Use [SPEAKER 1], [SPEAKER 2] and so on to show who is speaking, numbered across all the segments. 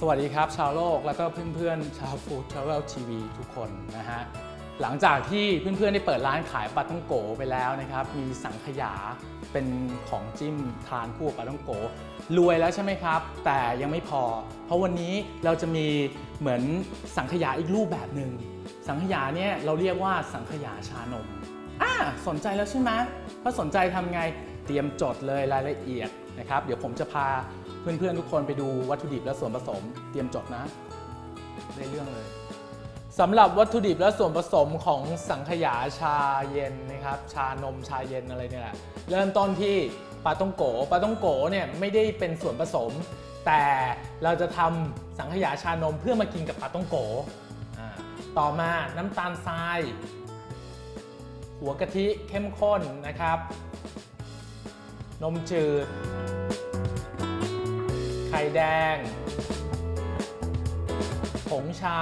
[SPEAKER 1] สวัสดีครับ ชาวโลกแล้วก็เพื่อนๆ ชาวฟู้ดทราเวลทีวีทุกคนนะฮะหลังจากที่เพื่อนๆ ได้เปิดร้านขายปลาท่องโกไปแล้วนะครับ มีสังขยาเป็นของจิ้มทานคู่ปลาท่องโก รวยแล้วใช่ไหมครับ แต่ยังไม่พอ เพราะวันนี้เราจะมีเหมือนสังขยาอีกรูปแบบหนึ่งสังขยาเนี่ยเราเรียกว่าสังขยาชานมอ่าสนใจแล้วใช่ไหมถ้าสนใจทำไงเตรียมจดเลยรายละเอียดนะครับ เดี๋ยวผมจะพา เพื่อนๆทุกคนไปดูวัตถุดิบและส่วนผสม เตรียมจดนะได้เรื่องเลยสำหรับวัตถุดิบและส่วนผสมของสังขยาชาเย็นนะครับ ชานมชาเย็นอะไรเนี่ยแหละเริ่มต้นที่ปลาต้องโกปลาต้องโกเนี่ยไม่ได้เป็นส่วนผสม แต่เราจะทำสังขยาชานมเพื่อมากินกับปลาต้องโกต่อมาน้ำตาลทราย หัวกะทิเข้มข้นนะครับ นมจืด ข่แดง ผงชา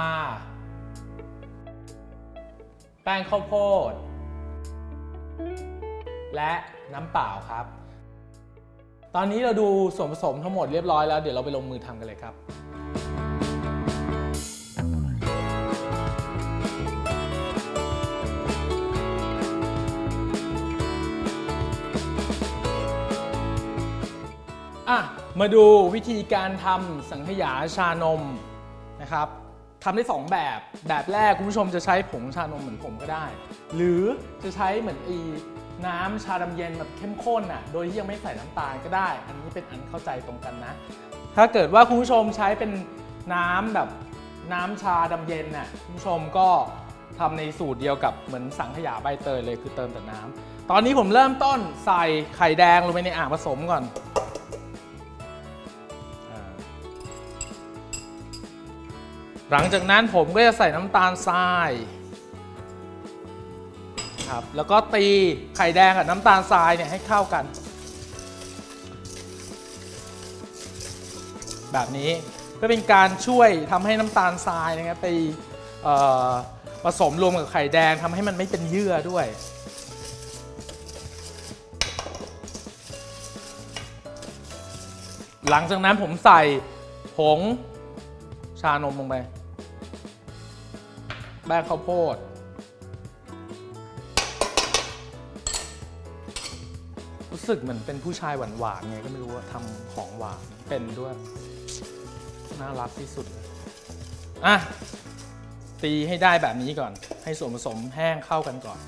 [SPEAKER 1] แป้งข้าวโพด และน้ำเปล่าครับ ตอนนี้เราดูส่วนผสมทั้งหมดเรียบร้อยแล้ว เดี๋ยวเราไปลงมือทำกันเลยครับอะ มาดูวิธีการทำสังขยาชานมนะครับทำได้ 2 แบบ แบบแรกคุณผู้ชมจะใช้ผงชานมเหมือนผมก็ได้ หรือจะใช้เหมือนอีน้ำชาดำเย็นแบบเข้มข้นอะ โดยที่ยังไม่ใส่น้ำตาลก็ได้ อันนี้เป็นอันเข้าใจตรงกันนะ ถ้าเกิดว่าคุณผู้ชมใช้เป็นน้ำแบบน้ำชาดำเย็นน่ะคุณผู้ชมก็ทำในสูตรเดียวกับเหมือนสังขยาใบเตยเลยคือเติมแต่น้ำตอนนี้ผมเริ่มต้นใส่ไข่แดงลงไปในอ่างผสมก่อน หลังจากนั้นผมก็จะใส่น้ำตาลทรายครับแล้วก็ตีไข่แดงกับน้ำตาลทรายเนี่ยให้เข้ากัน แบบนี้เพื่อเป็นการช่วยทำให้น้ำตาลทรายนะครับไปผสมรวมกับไข่แดงทำให้มันไม่เป็นเยื่อด้วยหลังจากนั้นผมใส่ผงชานมลงไป ป้งข้าวโพด รู้สึกเหมือนเป็นผู้ชายหวานๆไงก็ไม่รู้ว่าทำของหวานเป็นด้วย น่ารักที่สุด อะ ตีให้ได้แบบนี้ก่อน ให้ส่วนผสมแห้งเข้ากันก่อน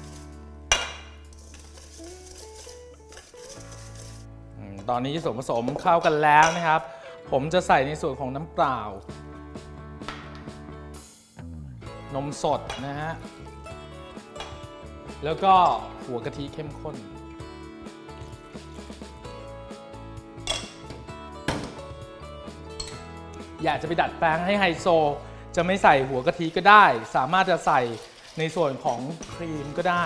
[SPEAKER 1] ตอนนี้ส่วนผสมเข้ากันแล้วนะครับ ผมจะใส่ในส่วนของน้ำเปล่า นมสดนะฮะ แล้วก็หัวกะทิเข้มข้น อยากจะไปดัดแปลงให้ไฮโซ จะไม่ใส่หัวกะทิก็ได้ สามารถจะใส่ในส่วนของครีมก็ได้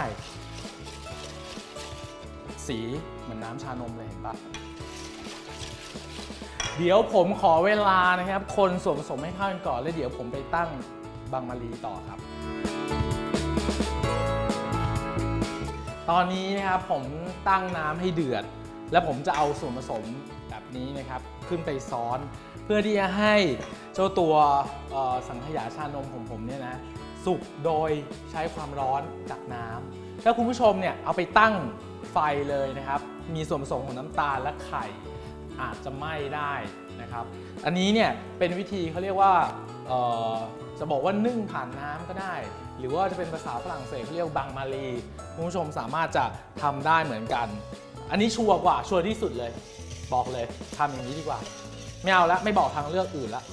[SPEAKER 1] สีเหมือนน้ำชานมเลยเห็นปะเดี๋ยวผมขอเวลานะครับ คนส่วนผสมให้เข้ากันก่อน แล้วเดี๋ยวผมไปตั้ง บางมารีต่อครับ ตอนนี้นะครับผมตั้งน้ำให้เดือด แล้วผมจะเอาส่วนผสมแบบนี้นะครับขึ้นไปซ้อน เพื่อที่จะให้เจ้าตัวสังขยาชานมของผมเนี่ยนะสุกโดยใช้ความร้อนจากน้ำถ้าคุณผู้ชมเนี่ยเอาไปตั้งไฟเลยนะครับ มีส่วนผสมของน้ำตาลและไข่อาจจะไหม้ได้นะครับ อันนี้เนี่ยเป็นวิธีเขาเรียกว่า จะบอกว่านึ่งผ่านน้ำก็ได้ หรือว่าจะเป็นภาษาฝรั่งเศสเรียกว่าบังมารีคุณผู้ชมสามารถจะทำได้เหมือนกัน อันนี้ชัวร์กว่าชัวร์ที่สุดเลย บอกเลยทำอย่างนี้ดีกว่า ไม่เอาละไม่บอกทางเลือกอื่นละ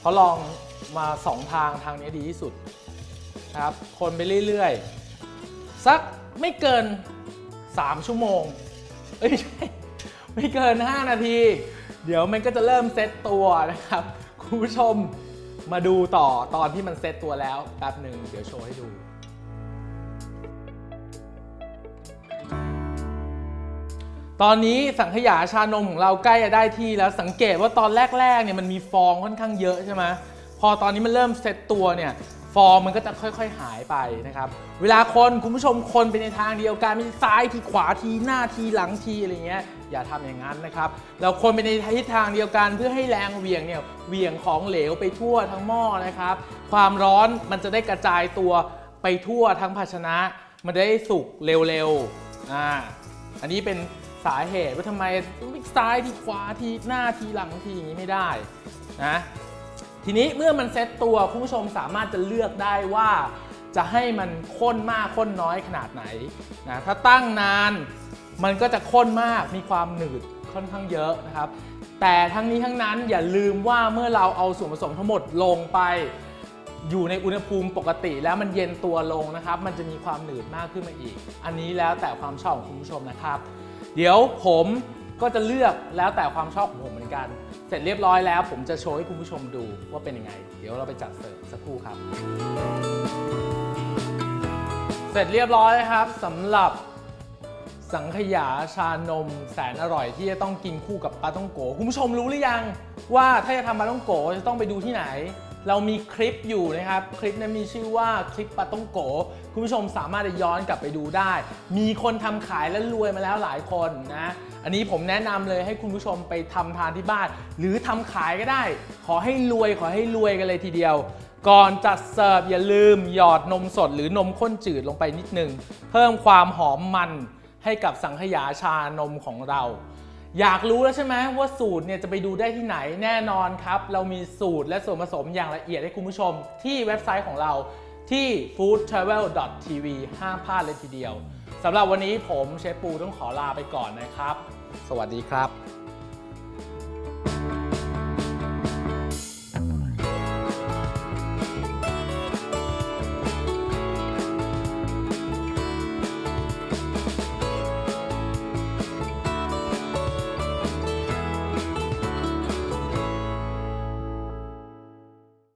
[SPEAKER 1] เพราะลองมาสองทางทางนี้ดีที่สุดนะครับคนไปเรื่อยๆ สักไม่เกิน 3 ชั่วโมง เอ้ยไม่ใช่ไม่เกิน 5 นาที เดี๋ยวมันก็จะเริ่มเซตตัวนะครับ คุณผู้ชม มาดูต่อตอนที่มันเซตตัวแล้วแป๊บหนึ่งเดี๋ยวโชว์ให้ดูตอนนี้สังขยาชานมของเราใกล้จะได้ที่แล้วสังเกตว่าตอนแรกๆเนี่ยมันมีฟองค่อนข้างเยอะใช่ไหมพอตอนนี้มันเริ่มเซตตัวเนี่ยฟองมันก็จะค่อย ๆ หายไปนะครับ เวลาคนคุณผู้ชมคนไปในทางเดียวกันมีซ้ายทีขวาทีหน้าทีหลังทีอะไรเงี้ย อย่าทำอย่างนั้นนะครับ เราคนไปในทิศทางเดียวกันเพื่อให้แรงเหวี่ยงเนี่ยเหวี่ยงของเหลวไปทั่วทั้งหม้อนะครับ ความร้อนมันจะได้กระจายตัวไปทั่วทั้งภาชนะ มันได้สุกเร็วๆอ่าอันนี้เป็นสาเหตุว่าทำไมต้องซ้ายทีขวาทีหน้าทีหลังทีอย่างนี้ไม่ได้นะทีนี้เมื่อมันเซ็ตตัวคุณผู้ชมสามารถจะเลือกได้ว่าจะให้มันข้นมากข้นน้อยขนาดไหนนะถ้าตั้งนาน มันก็จะข้นมากมีความหนืดค่อนข้างเยอะนะครับ แต่ทั้งนี้ทั้งนั้นอย่าลืมว่าเมื่อเราเอาส่วนผสมทั้งหมดลงไป อยู่ในอุณหภูมิปกติแล้วมันเย็นตัวลงนะครับ มันจะมีความหนืดมากขึ้นมาอีก อันนี้แล้วแต่ความชอบของคุณผู้ชมนะครับ เดี๋ยวผมก็จะเลือกแล้วแต่ความชอบของผมเหมือนกัน เสร็จเรียบร้อยแล้ว ผมจะโชว์ให้คุณผู้ชมดูว่าเป็นยังไง เดี๋ยวเราไปจัดเสิร์ฟสักครู่ครับ เสร็จเรียบร้อยครับสำหรับ สังขยาชานมแสนอร่อยที่จะต้องกินคู่กับปลาต้องโกคุณผู้ชมรู้หรือยังว่าถ้าจะทำปลาต้องโกจะต้องไปดูที่ไหน เรามีคลิปอยู่นะครับคลิปนั้นมีชื่อว่าคลิปปลาต้องโกคุณผู้ชมสามารถจะย้อนกลับไปดูได้ มีคนทำขายและรวยมาแล้วหลายคนนะอันนี้ผมแนะนำเลยให้คุณผู้ชมไปทำทานที่บ้าน หรือทำขายก็ได้ ขอให้รวยขอให้รวยกันเลยทีเดียวก่อนจัดเสิร์ฟอย่าลืมหยอดนมสดหรือนมข้นจืดลงไปนิดนึง เพิ่มความหอมมัน ให้กับสังขยาชานมของเรา อยากรู้แล้วใช่ไหมว่าสูตรเนี่ยจะไปดูได้ที่ไหนแน่นอนครับ เรามีสูตรและส่วนผสมอย่างละเอียดให้คุณผู้ชม ที่เว็บไซต์ของเราที่ foodtravel.tv ห้ามพลาดเลยทีเดียวสำหรับวันนี้ผมเชฟปูต้องขอลาไปก่อนนะครับ สวัสดีครับ